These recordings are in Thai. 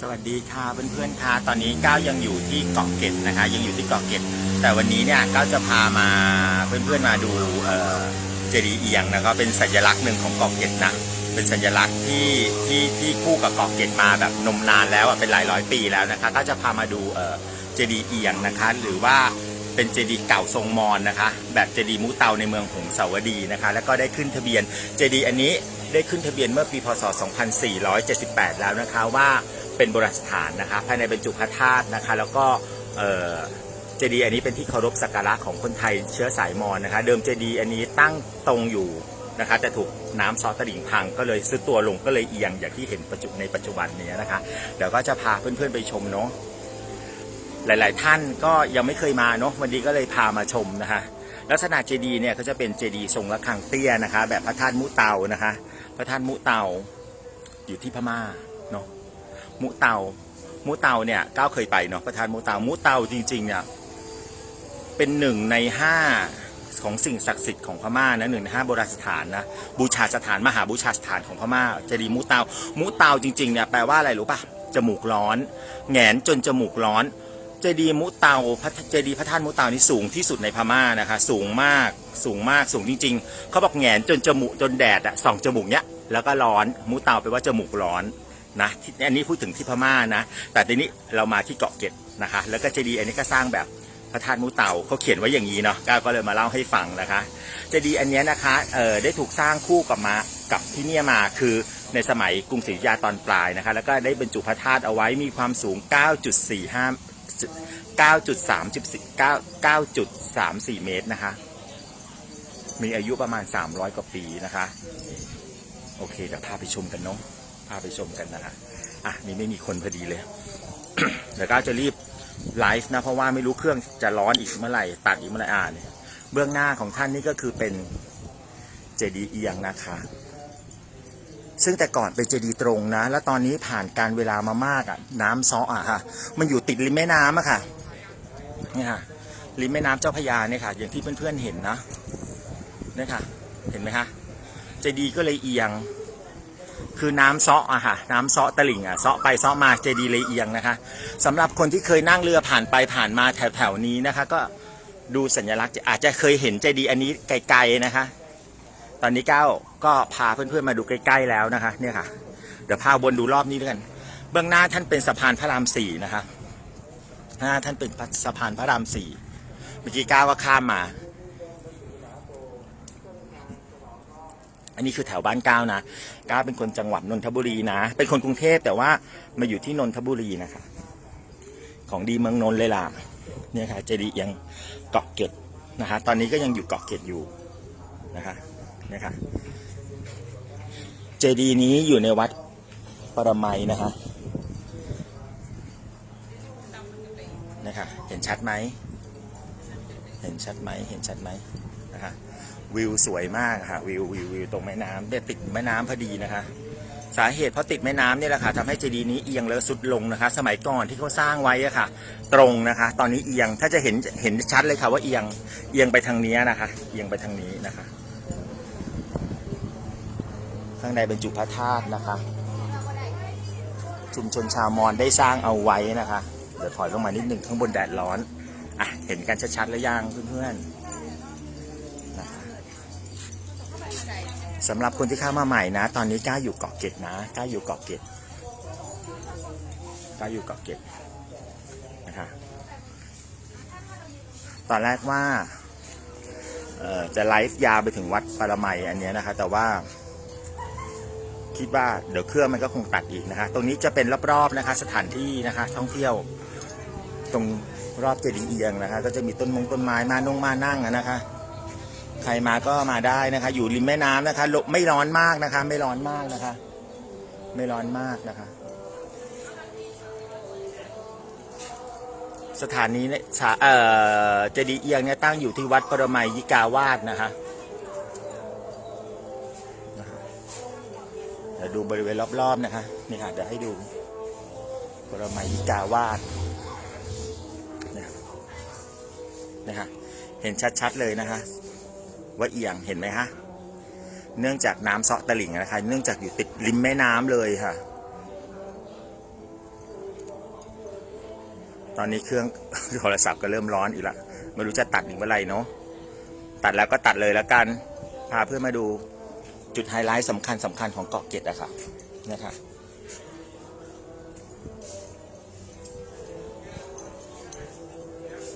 สวัสดีค่ะเพื่อนๆค่ะตอนนี้ก้าวยังอยู่ที่เกาะเกร็ดนะคะ ยังอยู่ที่เกาะเกร็ดแต่วันนี้เนี่ยก้าวจะพามาเพื่อนๆมาดูเอ่อเจดีย์เอียงนะครับเป็นสัญลักษณ์หนึ่งของเกาะเกร็ดนะเป็นสัญลักษณ์ที่ที่ที่คู่กับเกาะเกร็ดมาแบบนมนานแล้วอะเป็นหลายร้อยปีแล้วนะคะก็จะพามาดูเอ่อเจดีย์เอียงนะคะ หรือว่าเป็นเจดีย์เก่าทรงมอญนะคะ แบบเจดีย์มุเตาในเมืองหงสาวดีนะคะ แล้วก็ได้ขึ้นทะเบียนเจดีย์อันนี้ได้ขึ้นทะเบียนเมื่อปีพศ 2478 แล้วนะคะว่า เป็นโบราณสถานนะคะภายในบรรจุพระธาตุนะคะ แล้วก็เจดีย์อันนี้เป็นที่เคารพสักการะของคนไทยเชื้อสายมอญนะคะ เดิมเจดีย์อันนี้ตั้งตรงอยู่นะคะแต่ถูกน้ำซอสตลิ่งพังก็เลยซุดตัวลงก็เลยเอียงอย่างที่เห็นปัจจุในปัจจุบันนี้นะคะเดี๋ยวก็จะพาเพื่อนๆไปชมเนาะหลายๆท่านก็ยังไม่เคยมาเนาะวันนี้ก็เลยพามาชมนะคะลักษณะเจดีย์เนี่ยก็จะเป็นเจดีย์ทรงระฆังเตี้ยนะคะ แบบพระธาตุมุเตานะคะ พระธาตุมุเตาอยู่ที่พม่าเนา มุเตา มุเตาเนี่ยก้าวเคยไปเนาะพระธาตุมุเตา มุเตาจริงๆเนี่ยเป็นหนึ่งในห้าของสิ่งศักดิ์สิทธิ์ของพม่านะหนึ่งในห้าโบราณสถานนะบูชาสถานมหาบูชาสถานของพม่าเจดีย์มุเตา มุเตาจริงๆเนี่ยแปลว่าอะไรรู้ปะจมูกร้อนแหงนจนจมูกร้อนเจดีย์มุเตาพระเจดีย์พระธาตุมุเตานี่สูงที่สุดในพม่านะคะ สูงมากสูงมากสูงจริง ๆ เขาบอกแหงนจนจมูกจนแดดอะส่องจมูกเนี้ยแล้วก็ร้อนมุเตาแปลว่าจมูกร้อน นะที่อันนี้พูดถึงที่พม่านะ แต่ทีนี้เรามาที่เกาะเกร็ดนะคะ แล้วก็เจดีย์อันนี้ก็สร้างแบบพระธาตุมุเตาเขาเขียนไว้อย่างนี้เนาะก้าวก็เลยมาเล่าให้ฟังนะคะเจดีย์อันนี้นะคะเอ่อได้ถูกสร้างคู่กับมากับที่เนี่ยมาคือในสมัยกรุงศรีอยุธยาตอนปลายนะคะแล้วก็ได้บรรจุพระธาตุเอาไว้มีความสูง 9.45 9.34เมตรนะคะ มีอายุประมาณ 300 กว่าปีนะคะ โอเค เดี๋ยวพาไปชมกันเนาะ พาไปชมกันนะคะอะนี่ไม่มีคนพอดีเลยเดี๋ยวก็จะรีบไลฟ์นะเพราะว่าไม่รู้เครื่องจะร้อนอีกเมื่อไหร่ตัดอีกเมื่อไหร่อ่าเนี่ยเบื้องหน้าของท่านนี่ก็คือเป็นเจดีย์เอียงนะคะ ซึ่งแต่ก่อนเป็นเจดีย์ตรงนะ แล้วตอนนี้ผ่านการเวลามามากอะ น้ำซ้ออะค่ะ มันอยู่ติดริมแม่น้ำอะค่ะนี่ค่ะริมแม่น้ำเจ้าพระยาเนี่ยค่ะ อย่างที่เพื่อนๆเห็นนะนี่ค่ะ เห็นไหมคะเจดีย์ก็เลยเอียง คือน้ำเซาะอะค่ะน้ำเซาะตลิ่งอะเซาะไปเซาะมาเจดีเลยเอียงนะคะสำหรับคนที่เคยนั่งเรือผ่านไปผ่านมาแถวๆนี้นะคะ ก็ดูสัญลักษณ์อาจจะเคยเห็นเจดีอันนี้ไกลๆนะคะ ตอนนี้ก้าวก็พาเพื่อนๆมาดูใกล้ๆแล้วนะคะเนี่ยค่ะ เดี๋ยวพาวนดูรอบนี้ด้วยกันเบื้องหน้าท่านเป็นสะพานพระรามสี่นะคะหน้าท่านเป็นสะพานพระรามสี่เมื่อกี้ก้าวก็ข้ามมา อันนี้คือแถวบ้านก้าวนะก้าวเป็นคนจังหวัดนนทบุรีนะ เป็นคนกรุงเทพแต่ว่ามาอยู่ที่นนทบุรีนะคะ ของดีเมืองนนเลยล่ะเนี่ยค่ะเจดีย์เอียงเกาะเกร็ดนะคะ ตอนนี้ก็ยังอยู่เกาะเกร็ดอยู่นะคะเนี่ยค่ะเจดีย์นี้อยู่ในวัดปรมัยนะคะนะคะเห็นชัดไหม เห็นชัดไหม เห็นชัดไหมนะคะ วิวสวยมากค่ะวิววิววิวตรงแม่น้ำเนี่ยติดแม่น้ำพอดีนะคะ สาเหตุเพราะติดแม่น้ำเนี่ยแหละค่ะทำให้เจดีย์นี้เอียงแล้วสุดลงนะคะ สมัยก่อนที่เขาสร้างไว้อะค่ะ ตรงนะคะ ตอนนี้เอียงถ้าจะเห็นเห็นชัดเลยค่ะว่าเอียงเอียงไปทางนี้นะคะ เอียงไปทางนี้นะคะ ข้างในเป็นจุพระธาตุนะคะ ชุมชนชาวมอญได้สร้างเอาไว้นะคะ เดี๋ยวถอยลงมานิดหนึ่งข้างบนแดดร้อนอะเห็นกันชัดๆแล้วยังเพื่อนๆ สำหรับคนที่เข้ามาใหม่นะ ตอนนี้กล้าอยู่เกาะเกร็ดนะกล้าอยู่เกาะเกร็ดกล้าอยู่เกาะเกร็ดนะคะตอนแรกว่าจะไลฟ์ยาวไปถึงวัดปรมัยอันนี้นะคะ แต่ว่า คิดว่าเดี๋ยวเครื่องมันก็คงตัดอีกนะคะ ตรงนี้จะเป็นรอบๆนะคะ สถานที่นะคะ ท่องเที่ยว ตรงรอบเจดีย์เอียงนะคะ ก็จะมีต้นมงต้นไม้มานงมานั่งอะนะคะ ใครมาก็มาได้นะคะ อยู่ริมแม่น้ำนะคะลมไม่ร้อนมากนะคะ ไม่ร้อนมากนะคะ ไม่ร้อนมากนะคะ สถานีเนี่ยเอ่อเจดีย์เอียงเนี่ยตั้งอยู่ที่วัดปรมัยยิกาวาสนะคะเดี๋ยวดูบริเวณรอบๆนะคะนี่ค่ะเดี๋ยวให้ดูปรมัยยิกาวาสนะครับนะคะเห็นชัดๆเลยนะคะ ว่าเอียงเห็นไหมคะเนื่องจากน้ำเซาะตลิ่งนะคะ เนื่องจากอยู่ติดริมแม่น้ำเลยค่ะ ตอนนี้เครื่องโทรศัพท์ก็เริ่มร้อนอีกละไม่รู้จะตัดอีกเมื่อไหร่เนาะตัดแล้วก็ตัดเลยแล้วกัน พาเพื่อนมาดูจุดไฮไลท์สำคัญสำคัญของเกาะเกร็ดอะค่ะนี่ค่ะ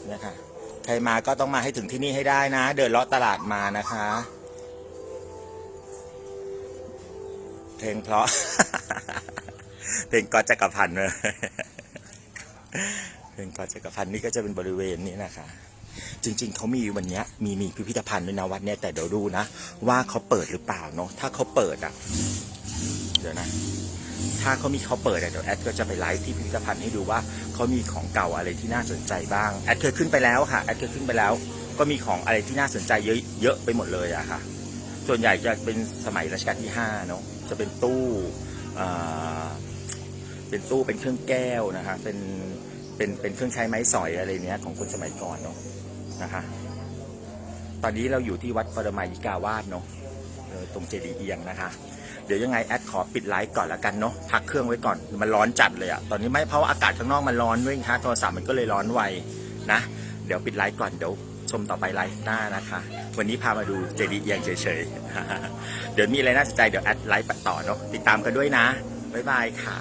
นี่ค่ะ ใครมาก็ต้องมาให้ถึงที่นี่ให้ได้นะ เดินเลาะตลาดมานะคะ เพลงเพราะ เพลงก๊อจักรพันธ์เลยเพลงก๊อจักรพันธ์นี่ก็จะเป็นบริเวณนี้นะคะจริงๆ เขามีวันนี้มีมีพิพิธภัณฑ์ด้วยนะวัดเนี้ยแต่เดี๋ยวดูนะ ว่าเขาเปิดหรือเปล่าเนาะถ้าเขาเปิดอะ เดี๋ยวนะ ถ้าเขามีเขาเปิดเดี๋ยวแอดก็จะไปไลฟ์ที่พิพิธภัณฑ์ให้ดูว่าเขามีของเก่าอะไรที่น่าสนใจบ้างแอดเคยขึ้นไปแล้วค่ะแอดเคยขึ้นไปแล้ว ก็มีของอะไรที่น่าสนใจเยอะเยอะไปหมดเลยอะค่ะ ส่วนใหญ่จะเป็นสมัยรัชกาลที่ห้าเนาะจะเป็นตู้อ่าเป็นตู้เป็นเครื่องแก้วนะคะเป็นเป็นเป็นเครื่องใช้ไม้สอยอะไรเนี้ยของคนสมัยก่อนเนาะนะคะ ตอนนี้เราอยู่ที่วัดปรมายิกาวาสเนาะ ตรงเจดีย์เอียงนะคะ เดี๋ยวยังไงแอดขอปิดไลฟ์ก่อนละกันเนาะพักเครื่องไว้ก่อนมันร้อนจัดเลยอะตอนนี้ไม่เพราะว่าอากาศข้างนอกมันร้อนด้วยนะคะโทรศัพท์มันก็เลยร้อนไวนะ เดี๋ยวปิดไลฟ์ก่อนเดี๋ยวชมต่อไปไลฟ์หน้านะคะ วันนี้พามาดูเจดีย์เอียงเฉยๆ เดี๋ยวมีอะไรน่าสนใจเดี๋ยวแอดไลฟ์ต่อเนาะติดตามกันด้วยนะบ๊ายบายค่ะ